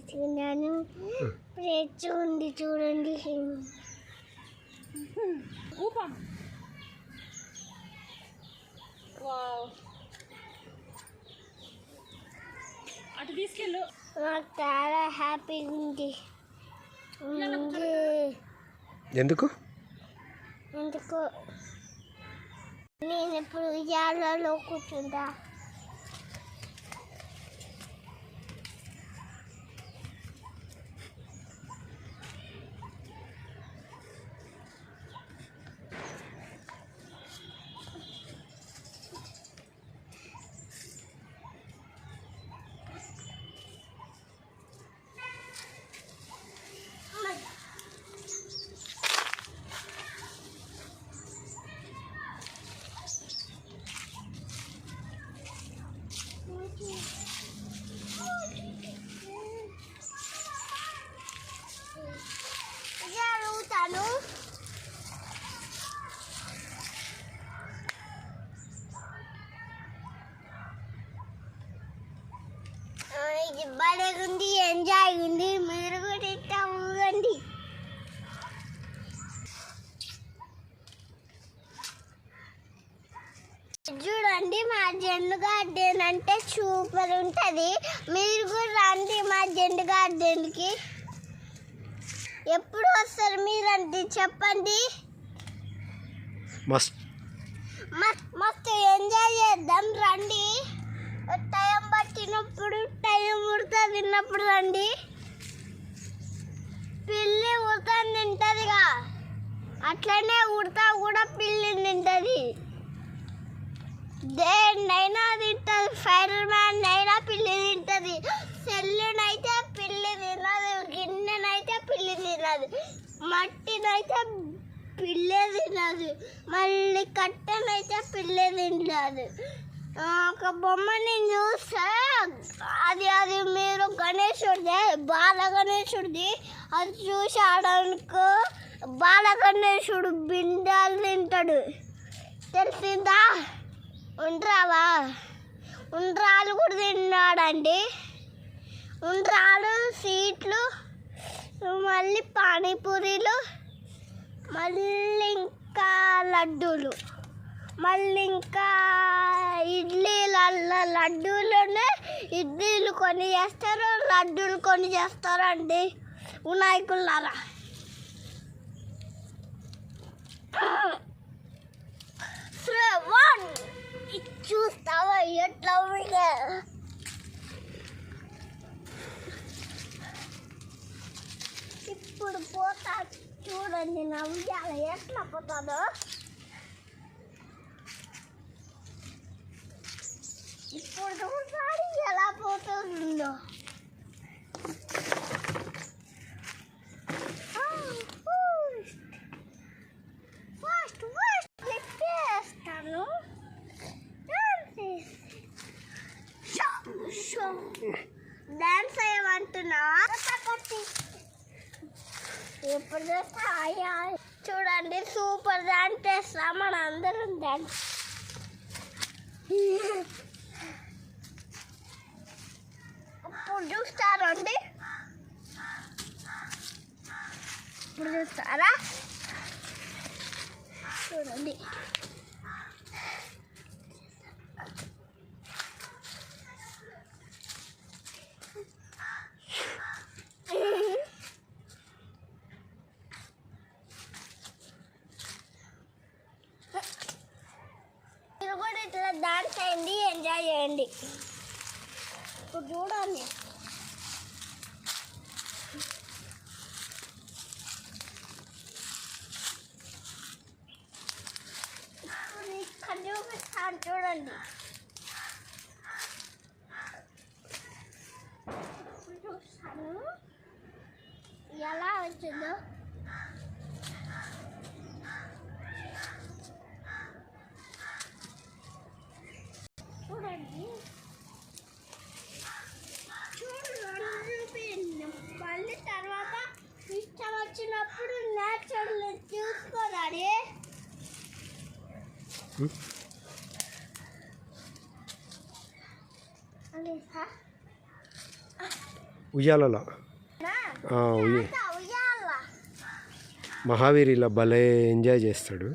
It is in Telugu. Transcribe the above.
వేసుకున్నాను ఫ్రెష్ ఉంది చూడండి. ఊపా. అటు తీసుకెళ్ళు. నాకు చాలా హ్యాపీగా ఉంది. ఉంది. ఎందుకు? ఎందుకు? నేను ఇప్పుడు ఉయ్యాలలో కూర్చుంటా. బలగుంది ఎంజాయ్ ఉంది మీరు కూడా ఇట్లా ఊగండి చూడండి మా జెండు గార్డెన్ అంటే సూపర్ ఉంటుంది. మీరు కూడా రండి మా జెండు గార్డెన్కి. ఎప్పుడు వస్తారు మీరంటే చెప్పండి. మస్తు ఎంజాయ్ చేద్దాం రండి. టైం పట్టినప్పుడు టైం ఉడతా తిన్నప్పుడు రండి. పిల్లి ఉడతా తింటదిగా. అట్లనే ఉడతా కూడా పిల్లి తింటది. దేన్నైనా తింటది ఫైర్ మ్యాన్ అయినా పిల్లి తింటది. సెల్లునైతే పిల్లి తినదు గిన్నెనైతే పిల్లి తినదు మట్టినైతే పిల్లే తినదు మళ్ళీ కట్టెనైతే పిల్లే తినదు. ఒక బొమ్మని చూస్తే అది అది మీరు గణేశుడిది బాల గణేశుడిది అది చూసి ఆడనుకో బాల గణేశుడు బిండాలు తింటాడు. తెలిసిందా? ఉండ్రావా? ఉండ్రాలు కూడా తిన్నాడండి. ఉండ్రాలు సీట్లు మళ్ళీ పానీపూరీలు మళ్ళీ ఇంకా లడ్డూలు. మళ్ళీ ఇంకా ఇడ్లీలల్ల లడ్డూలోనే ఇడ్లీలు కొని చేస్తారు లడ్డూలు కొని చేస్తారండి. వినాయకులారా శ్రవణ్ చూస్తావా ఎట్లా ఇప్పుడు పోతా చూడండి నా ఉయ్యాల ఎట్లా పోతాదో. ఇప్పుడు చూసారి ఎలా పోతుందో ఫస్ట్ ఫస్ట్ పెట్టేస్తాను డాన్స్ చేయమంటున్నా ఇప్పుడు చూస్తా అయ్యా చూడండి సూపర్ డాన్స్ చేస్తాం మన అందరం డాన్స్ ఇప్పుడు చూస్తారండి ఇప్పుడు చూస్తారా చూడండి. మీరు కూడా ఇట్లా డాన్స్ చేయండి ఎంజాయ్ చేయండి. ఇప్పుడు చూడండి. చూడండి చూస్తాను ఎలా వచ్చిందో? చూడండి. చూడండి. మళ్ళీ తర్వాత ఇష్టం వచ్చినప్పుడు నేచురల్ చూసుకోరాడి అదే సార్ ఉయ్యాలలో? ఉయ్య. ఉయ్యాల. మహావీర్ ఇలా భలే ఎంజాయ్ చేస్తాడు.